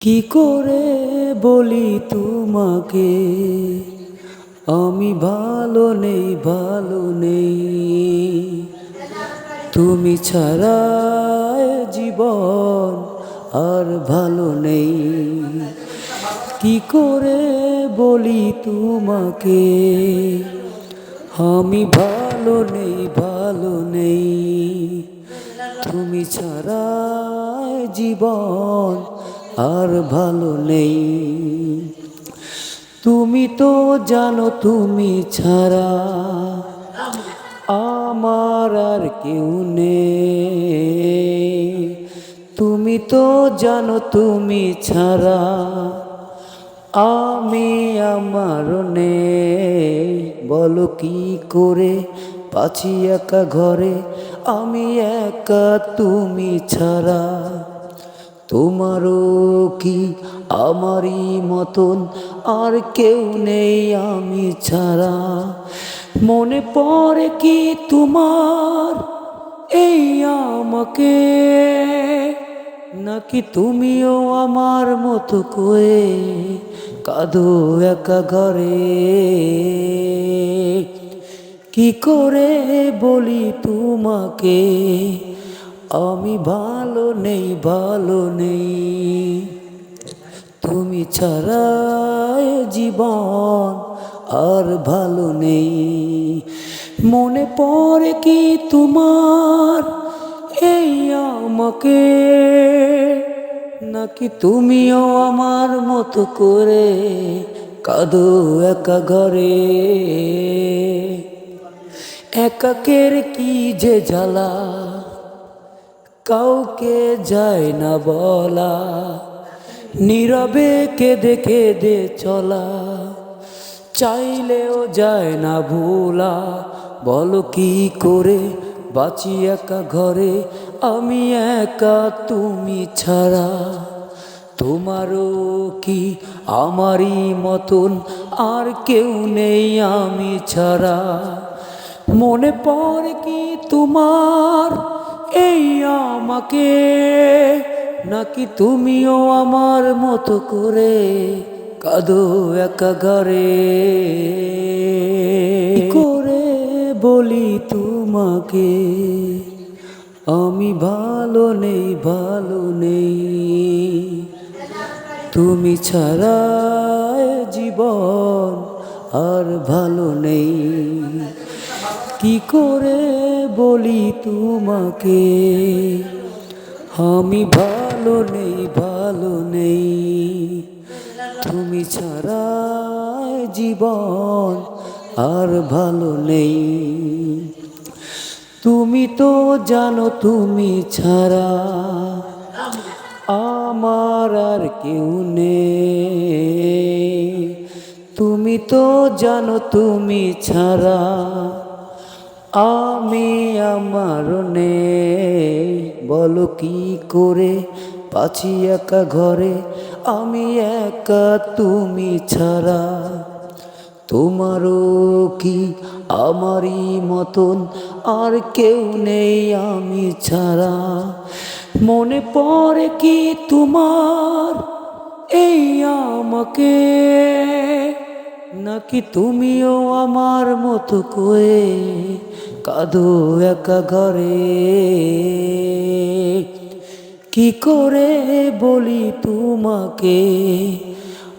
কি করে বলি তোমাকে? আমি ভালো নেই ভালো নেই। তুমি ছাড়া জীবন আর ভালো নেই। কি করে বলি তোমাকে? আমি ভালো নেই ভালো নেই। তুমি ছাড়া জীবন আর ভালো নেই। তুমি তো জানো, তুমি ছাড়া আমার আর কেউ নেই। তুমি তো জানো, তুমি ছাড়া আমি আমার নেই। বলো কি করে পাছি একা ঘরে, আমি একা, তুমি ছাড়া তোমারও কি আমারই মতন? আর কেউ নেই আমি ছাড়া। মনে পড়ে কি তোমার? এই আমাকে। নাকি তুমিও আমার মতো করে কাঁদো একা ঘরে? কি করে বলি তোমাকে? আমি ভালো নেই ভালো নেই। তুমি ছাড়া জীবন আর ভালো নেই। মনে পড়ে কি তোমার এই আমাকে? নাকি তুমিও আমার মতো করে কাঁদো একা ঘরে? একাকের কি যে জ্বালা? কাউকে যায় না বলা, নীরবে কেঁদে কেঁদে চলা, চাইলেও যায় না ভোলা, বলো কি করে বাঁচি একা ঘরে, আমি একা তুমি ছাড়া, তোমারও কি আমারই মতন, আর কেউ নেই আমি ছাড়া, মনে পড়ে কি তোমার এই আমাকে। নাকি তুমিও আমার মতো করে কাঁদো একা ঘরে? করে বলি তোমাকে? আমি ভালো নেই ভালো নেই। তুমি ছাড়া জীবন আর ভালো নেই। কি করে বলি তোমাকে? আমি ভালো নেই ভালো নেই। তুমি ছাড়া জীবন আর ভালো নেই। তুমি তো জানো, তুমি ছাড়া আমার আর কেউ নেই। তুমি তো জানো, তুমি ছাড়া আমি আমার নেই, বলো কি করে? পাছি একা ঘরে, আমি একা তুমি ছাড়া। তোমারও কি আমারই মতন? আর কেউ নেই আমি ছাড়া। মনে পড়ে কি তোমার এই আমাকে? নাকি তুমিও আমার মতো করে কাঁদো একা ঘরে। কি করে বলি তোমাকে?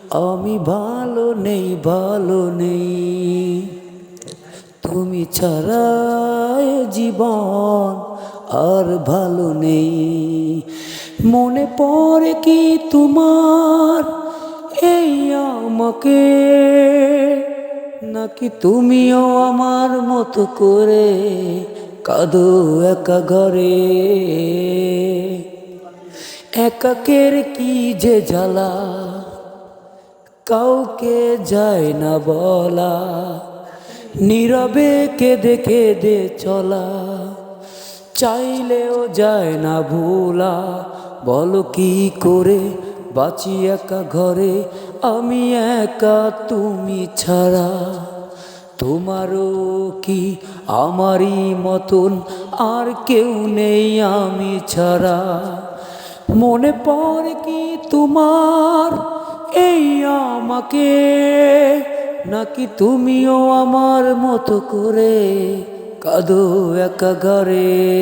আমি ভালো নেই ভালো নেই। তুমি ছাড়া জীবন আর ভালো নেই। মনে পড়ে কি তোমার? এই আমাকে। নাকি তুমিও আমার মতো করে কাঁদো একা ঘরে? একাকের কি যে জ্বালা? কাউকে যায় না বলা। নীরবে কেঁদে কেঁদে চলা। চাইলেও যায় না ভোলা। বলো কি করে বাঁচি একা ঘরে? আমি একা তুমি ছাড়া। তোমারও কি আমারই মতন? আর কেউ নেই আমি ছাড়া। মনে পড়ে কি তোমার? এই আমাকে। নাকি তুমিও আমার মতো করে কাঁদো একা ঘরে?